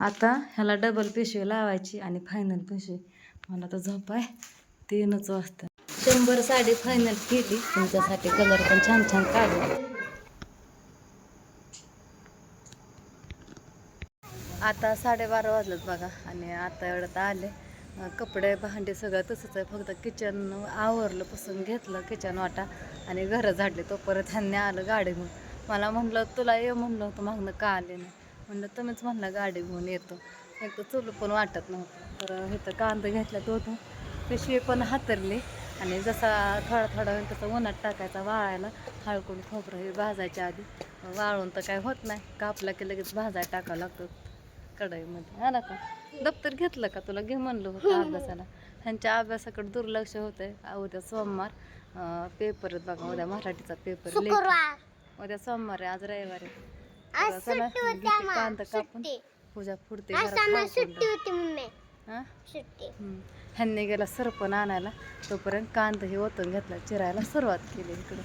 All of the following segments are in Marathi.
आता ह्याला डबल पिशवी लावायची आणि फायनल पिशवी. मला तर झोप आहे. तीनच वाजता. शंभर साडी फायनल केली. तुमच्यासाठी कलर पण छान छान काढला. आता साडेबारा वाजलेत बघा. आणि आता एवढं तर आले. कपडे भांडे सगळं तसंच आहे. फक्त किचन आवरलं पुसून घेतलं किचन वाटा आणि घरं झाडले. तो परत ह्यांनी आलं गाडी मला म्हणलं तुला ये म्हणलं होतं. मागणं का आले नाही. म्हणलं तुम्हीच म्हणलं गाडी घेऊन येतो. एक तर चुलं पण वाटत नव्हतं. तर इथं कांदा घेतला तो होतो. पिशवी पण हातरली. आणि जसा थोडा थोडा वेळ तसं उन्हात टाकायचा वाळायला हळकून खोबरं हे भाजायच्या आधी. वाळून तर काय होत नाही. कापला की लगेच भाजायला टाकावं लागतं कढईमध्ये. हा ना का? दप्तर घेतलं का तुला? घे म्हणलं होतं अभ्यासाला. ह्यांच्या अभ्यासाकडे दुर्लक्ष होतंय. उद्या सोमवार. पेपर बघा उद्या मराठीचा पेपर उद्या सोमवार आहे आज रविवार पूजा. हा? हम्म. ह्यांनी गेला सरपण आणायला तोपर्यंत कांदा हे ओतून घेतला चिरायला सुरुवात केली इकडं.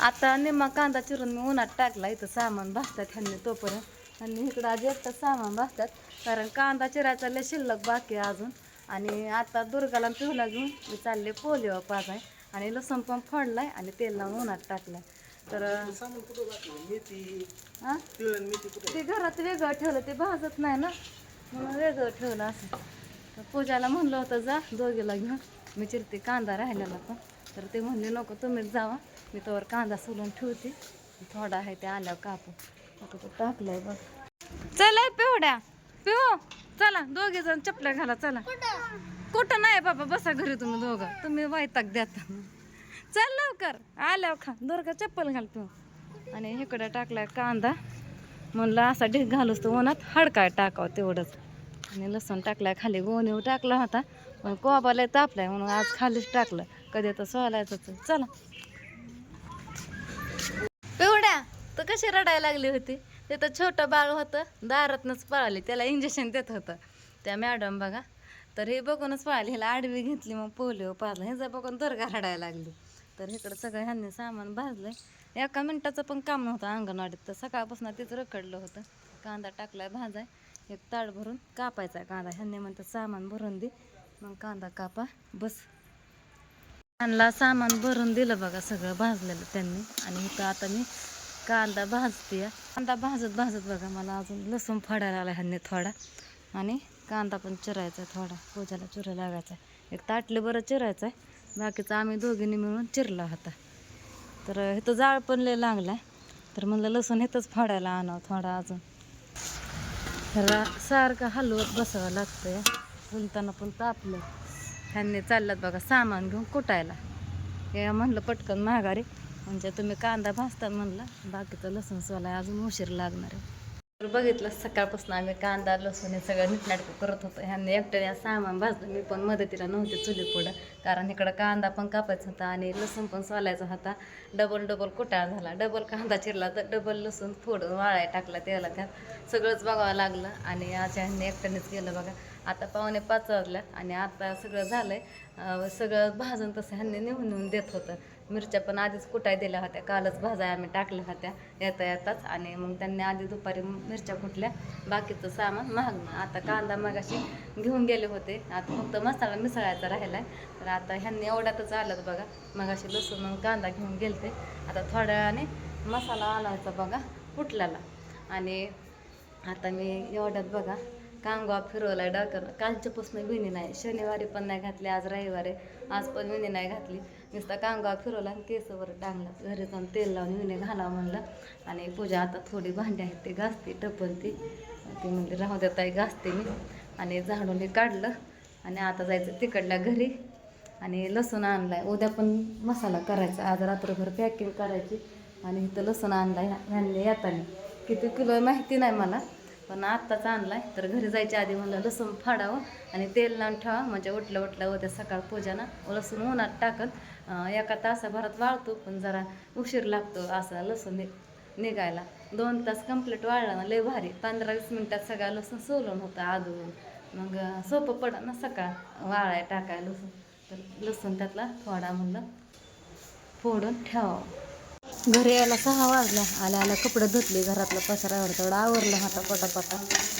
आता निम्मा कांदा चिरून मी उन्हात टाकला इथं सामान भाजतात ह्यांनी तोपर्यंत. आणि इकडं आज एकटं सामान भाजतात कारण कांदा चिरायचा लय शिल्लक बाकी अजून. आणि आता दुर्गाला पिहूला घेऊन मी चालले पोलिओ पाजाय. आणि लसूण पण फोडलाय आणि तेल लावून उन्हात टाकलाय. तर हा? ते घरात वेगळं ठेवलं ते भाजत नाही ना. म्हणून वेगळं ठेवलं असं. तर पूजाला म्हणलं होतं जा दोघीला घेऊन. मी चिरते कांदा राहिलेला पण. तर ते म्हणले नको तुम्हीच जावा. मी तोवर कांदा सोलून ठेवते. थोडा आहे ते आल्यावर कापू. आता तो टाकलाय बघ. चला पिवड्या. पिऊ चला दोघे जण चपल्या घाला चला. कुठं? नाही बाबा बसा घरी तुम्ही दोघं. तुम्ही वैताग देता चल लवकर. आल्यावर खा दुर्गा चप्पल घालतो आणि इकडं टाकलाय कांदा. म्हणलं असा ढीक घालूस तर उन्हात. हडकाय टाकावं तेवढंच. आणि लसूण टाकलाय खाली. गोणीव टाकला होता. पण कोबाला तापलाय म्हणून आज खालीच टाकलं. कधी तर सोलायचं चला. पिवड्या तर कशी रडायला लागली होती? तिथं छोटं बाळ होतं. दारातनंच पळाली. त्याला इंजेक्शन देत होतं. त्या मॅडम बघा. तर हे बघूनच पळाली. ह्याला आडवी घेतली मग पोलिओ पाजला ह्याचं बघून दुर्गा रडायला लागली. तर इकडं सगळं ह्यांनी सामान भाजलंय. एका मिनिटाचं पण काम नव्हतं अंगणवाडीत तर सकाळपासून तेच रखडलं होतं. कांदा टाकलाय भाजाय. एक ताट भरून कापायचा कांदा. ह्यांनी म्हणतात सामान भरून दे. मग कांदा कापा बस. त्यांना सामान भरून दिलं बघा सगळं भाजलेलं त्यांनी. आणि इथं आता मी कांदा भाजते. कांदा भाजत भाजत बघा मला अजून लसूण फोडायला आला ह्यांनी थोडा. आणि कांदा पण चिरायचा आहे थोडा. पूजाला चिरा लागायचा आहे एक ताटले बरं चिरायचं आहे बाकीचं आम्ही दोघींनी मिळून चिरला होता. तर इथं जाळ पण लय लागला तर म्हणलं लसूण इथंच फाडायला आणावं थोडा अजून. ह्याला सारखं हलवत बसावं लागतं या फुलताना पण तापलं. ह्यांनी चालल्यात बघा सामान घेऊन कुटायला. हे म्हणलं पटकन माघारी. म्हणजे तुम्ही कांदा भाजता म्हणलं बाकीचं लसूण सोलाय अजून उशीर लागणार आहे. तर बघितलं सकाळपासून आम्ही कांदा लसूण हे सगळं नीटनाटकं करत होतो. ह्यांनी एकट्याने सामान भाजलं. मी पण मदतीला नव्हते चुली पुढं कारण इकडं कांदा पण कापायचा होता आणि लसूण पण सोलायचा होता. डबल डबल कुटाळा झाला. डबल कांदा चिरला तर डबल लसूण फोडून वाळाय टाकला त्याला त्यात सगळंच बघावं लागलं आणि आज ह्यांनी एकट्यानेच केलं बघा. आता पावणे पाच वाजल्यात आणि आता सगळं झालं आहे सगळं भाजून तसं ह्यांनी नेऊन नेऊन देत होतं. मिरच्या पण आधीच कुटाय दिल्या होत्या. कालच भाज्या आम्ही टाकल्या होत्या. येता येताच आणि मग त्यांनी आधी दुपारी मिरच्या कुटल्या. बाकीचं सामान महाग आता कांदा मगाशी घेऊन गेले होते. आता फक्त मसाला मिसळायचा राहिला आहे तर आता ह्यांनी एवढ्यातच आलं बघा. मगाशी लसूण मग कांदा घेऊन गेलते. आता थोड्या वेळाने मसाला आणायचा बघा कुठल्याला आणि आता मी एवढ्यात बघा कांगवा फिरवलाय डाकर कालच्यापासून विणी नाही. शनिवारी पण नाही घातली आज रविवारी. आज पण विणी नाही घातली. नुसता कांगवा फिरवला आणि केसवर टांगला. घरी जाऊन तेल लावून विणी घालावं म्हणलं. आणि पूजा आता थोडी भांडी आहेत ते घासते टपलती ती म्हणली राहू देत घासते मी. आणि झाडून हे काढलं. आणि आता जायचं तिकडल्या घरी. आणि लसूण आणलाय. उद्या पण मसाला करायचा. आज रात्रभर पॅकिंग करायची. आणि इथं लसूण आणलाय ह्यांनी येताना. किती किलो आहे माहिती नाही मला. पण आत्ताच आणलाय. तर घरी जायच्या आधी म्हणलं लसूण फाडावं आणि तेल लावून ठेवा. म्हणजे उठलं उठलं उद्या सकाळ पूजाना लसूण उन्हात टाकत एका तासाभरात वाळतो. पण जरा उशीर लागतो असा लसूण नि निघायला. दोन तास कंप्लीट वाळला ना लय भारी. पंधरा वीस मिनटात सगळा लसूण सोलून होतं आधून मग सोपं पडत ना सकाळ वाळाय टाकाय लसूण. तर लसूण त्यातला थोडा म्हणलं फोडून ठेवावं. घरी यायला सहा वाजला. आल्या आल्या कपडे धुतले घरातलं पसरा एवढं तेवढं होता पटापटा.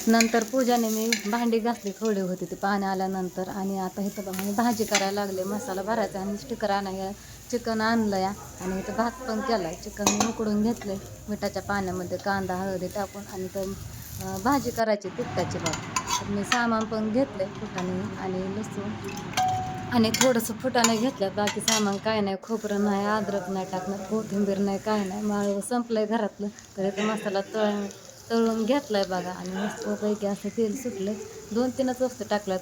नंतर पूजाने मी भांडी घातली थोडी होती ती पाणी आल्यानंतर. आणि आता इथं बघा मी भाजी करायला लागले मसाला भरायचा आणि स्टिकर आणायला चिकन आणलं या आणि इथं भात पण केला चिकन मी उकडून घेतले. मिठाच्या पाण्यामध्ये कांदा हळदी टाकून आणि तर भाजी करायची तिखटाची बघ मी सामान पण घेतले फुटाणे आणि लसूण. आणि थोडंसं फुटाने घेतलं बाकी सामान काय नाही खोबरं नाही अद्रक नाही टाकणं कोथिंबीर नाही काय नाही माळव आहे घरातलं. तर इथं मसाला तळ तळून घेतला आहे बघा आणि मस्तपैकी असं तेल सुटलं दोन तीनच वस्तू टाकल्यात.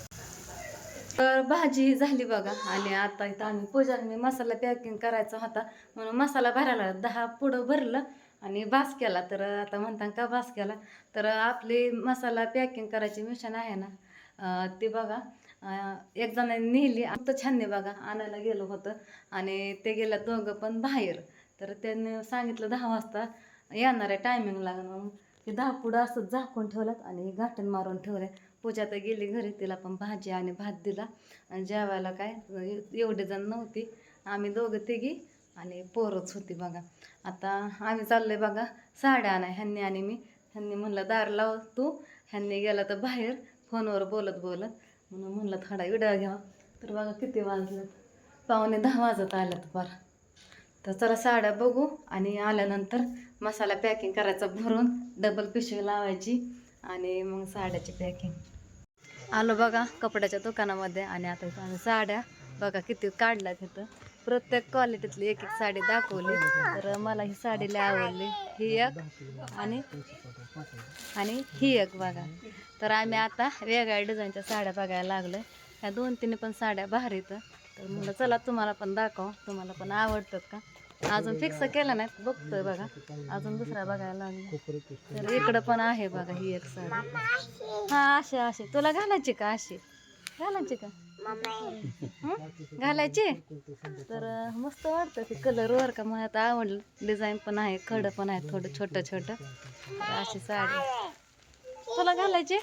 तर भाजी झाली बघा आणि आता इथं आम्ही पूजाने मसाला पॅकिंग करायचा होता. म्हणून मसाला भरायला दहा पुढं भरलं आणि बास केला. तर आता म्हणता का बास केला? तर आपली मसाला पॅकिंग करायची मिशन आहे ना ते बघा. एकजणांनी एक जणांनी नेली. तर छान नाही बघा आणायला गेलो होतं. आणि ते गेल्या दोघं पण बाहेर. तर त्यांनी सांगितलं दहा वाजता येणार आहे टायमिंग लागणार म्हणून ते दहा पुढं असं झाकून ठेवलं आणि गाठण मारून ठेवले पूजा तर गेली घरी तिला पण भाजी आणि भात दिला. आणि जेवायला काय एवढे जण नव्हती. आम्ही दोघं तिघी आणि पोरच होती बघा. आता आम्ही चाललोय बघा. साड्या आणा ह्यांनी आणि मी. ह्यांनी म्हणलं दार लाव तू. ह्यांनी गेला तर बाहेर. फोनवर बोलत बोलत म्हणून म्हणलं थोडा विडा घ्यावा तर बघा किती वाजलं पावणे दहा वाजत आल्यात फार तर चला साड्या बघू आणि आल्यानंतर मसाला पॅकिंग करायचा भरून डबल पिशवी लावायची आणि मग साड्याची पॅकिंग. आलो बघा कपड्याच्या दुकानामध्ये आणि आता इथं आम्ही साड्या बघा किती काढल्यात इथं. प्रत्येक क्वालिटीतली एक एक साडी दाखवली. तर मला ही साडी लय आवडली. ही एक आणि आणि ही एक बघा. तर आम्ही आता वेगळ्या डिझाईनच्या साड्या बघायला लागलो ह्या दोन तीन पण साड्या भारीत तर म्हणलं चला तुम्हाला पण दाखव. तुम्हाला पण आवडतात का? अजून फिक्स केलं नाही बघतोय बघा. अजून दुसरा बघायला लागला तर इकडं पण आहे बघा ही एक साडी. हा अशी अशी. तुला घालायची का अशी? घालायची का? घालायची? तर मस्त वाटतं ते कलर वर का? मला आता आवडलं. डिझाईन पण आहे खडं पण आहे थोडं छोटं छोटं अशी साडी. तुला घालायची?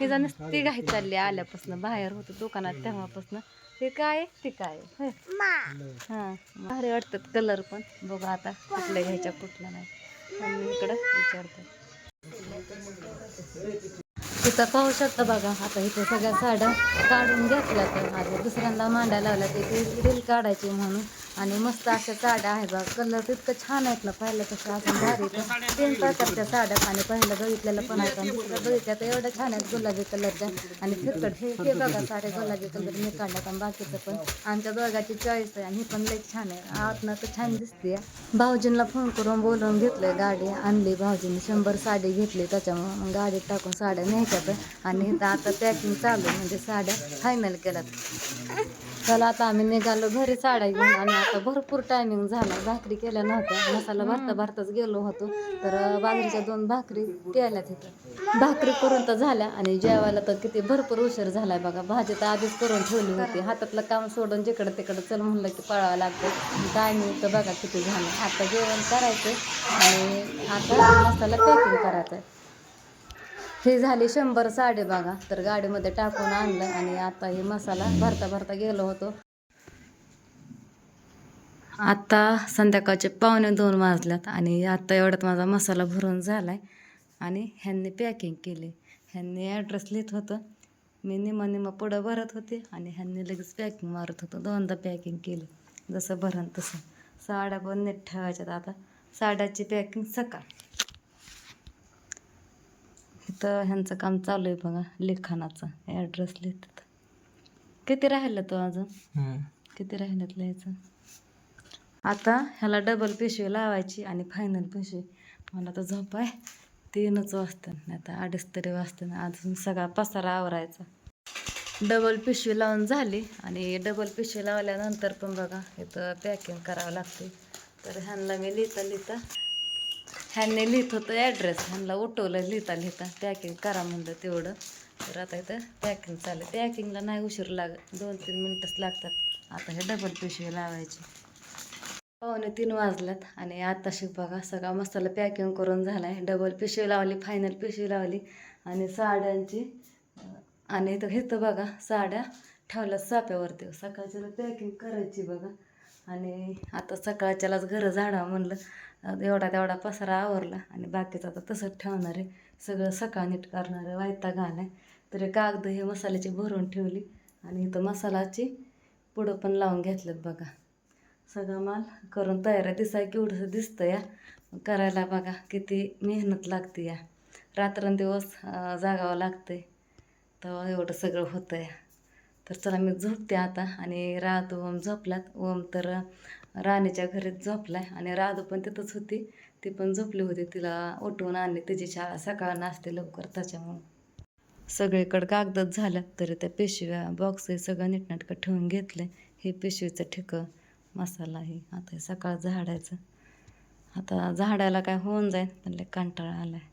हे. जाणं ती घाई चालली आल्यापासून बाहेर होतं दुकानात तेव्हापासून. हे काय? ते काय? हां. भारी वाटतात कलर पण. बघू आता कुठल्या घ्यायच्या कुठल्या नाही. इकडं विचारतात तिथं पाहू शकता बघा, आता इथे सगळ्या साड्या काढून घेतल्या तर आता दुसऱ्यांदा मांडायला लावल्या ते रील काढायची म्हणून. मस्त अशा साड्या आहेत बघा, कलर इतकं छान आहेत ना पहिलं तसं अजून भारी पण तीन प्रकारच्या साड्या आणि पहिलं बघितलेलं पण आहेत आणि एवढ्या छान आहेत गुलाबी कलरच्या. आणि फिरकट हे हे साड्या गुलाबी कलर मी काढल्यात आणि बाकीचं पण. आमच्या दोघाची चॉईस आहे, आणि ही पण लई छान आहे. आतनं तर छान दिसते भाऊजींना फ़ोन करून बोलवून घेतलंय, गाडी आणली. भाऊजींनी शंभर साडी घेतली मग गाडीत टाकून साड्या न्यायच्यात आणि आता पॅकिंग चालू म्हणजे साड्या फायनल केल्यात. चला आता आम्ही निघालो घरी साड्या घेऊन आणि आता भरपूर टायमिंग झाला. भाकरी केल्या नव्हत्या. मसाला भरता भरताच गेलो होतो. तर बाजरीच्या दोन भाकरी केल्या तिथं. भाकरी करून तर झाल्या आणि जेवायला तर किती भरपूर उशीर झालाय बघा. भाजी तर आधीच करून ठेवली होती. हातातलं काम सोडून जिकडं तिकडं चल म्हणलं की पळावं लागतं टायमिंग तर बघा किती झालं. आता जेवण करायचं आणि आता मसाला पॅकिंग करायचं आहे हे झाले शंभर साडे बघा. तर गाडीमध्ये टाकून आणलं आणि आता हे मसाला भरता भरता गेलो होतो. आत्ता संध्याकाळचे पावणे दोन वाजल्यात आणि आत्ता एवढ्यात माझा मसाला भरून झाला आहे आणि ह्यांनी पॅकिंग केली. ह्यांनी ॲड्रेस लिहित होतं. मी निमा निमा पुढं भरत होते आणि ह्यांनी लगेच पॅकिंग मारत होतं. दोनदा पॅकिंग केली. जसं भरण तसं. साड्या पण नीट ठेवायच्यात आता. साड्याची पॅकिंग सकाळ. इथं ह्यांचं काम चालू आहे बघा लिखाणाचं. ॲड्रेस लिहितात. किती राहिलं तो अजून? किती राहिल्यात लिहायचं? आता ह्याला डबल पिशवी लावायची आणि फायनल पिशवी. मला तर झोप आहे. तीनच वाजता नाही तर अडीच तरी वाजता अजून सगळा पसारा आवरायचा. डबल पिशवी लावून झाली आणि डबल पिशवी लावल्यानंतर पण बघा इथं पॅकिंग करावं लागते तर ह्यांना मी लिहिता लिहिता ह्यांनी लिहित होतं ॲड्रेस ह्यांना उठवलं लिहिता लिहिता. पॅकिंग करा म्हणलं तेवढं. तर आता इथं पॅकिंग चालेल पॅकिंगला नाही उशीर लागत दोन तीन मिनटंच लागतात. आता हे डबल पिशवी लावायची. पावणे तीन वाजल्यात आणि आताशी बघा सगळा मसाला पॅकिंग करून झाला आहे डबल पिशवी लावली फायनल पिशवी लावली आणि साड्यांची आणि इथं इथं बघा साड्या ठेवल्या साप्यावरती. सकाळची पॅकिंग करायची बघा. आणि आता सकाळच्यालाच घरं झाडा म्हणलं. एवढा तेवढा पसारा आवरला आणि बाकीचं आता तसंच ठेवणार आहे. सगळं सकाळ नीट करणार आहे वायता आहे. तरी कागद हे मसाल्याची भरून ठेवली आणि इथं मसालाची पुढं पण लावून घेतल्यात बघा. सगळं माल करून तयार दिसाय केवढंसं दिसतं या करायला बघा किती मेहनत लागते या रात्रंदिवस जागावं लागते तेव्हा एवढं सगळं होतं या तर चला मी झोपते आता आणि राधू ओम झोपलात. ओम तर राणीच्या घरीच झोपलाय आणि राधू पण तिथंच होती. ती पण झोपली होती. तिला उठवून आणली. तिची शाळा सकाळ नाचते लवकर त्याच्यामुळं. सगळीकडं कागदच झालं. तरी त्या पिशव्या बॉक्स हे सगळं नीटनाटकं ठेवून घेतलं. हे पिशवीचं ठिकं मसाला हे. आता हे सकाळ झाडायचं. आता झाडायला काय होऊन जाईल. पण कंटाळा कंटाळा आहे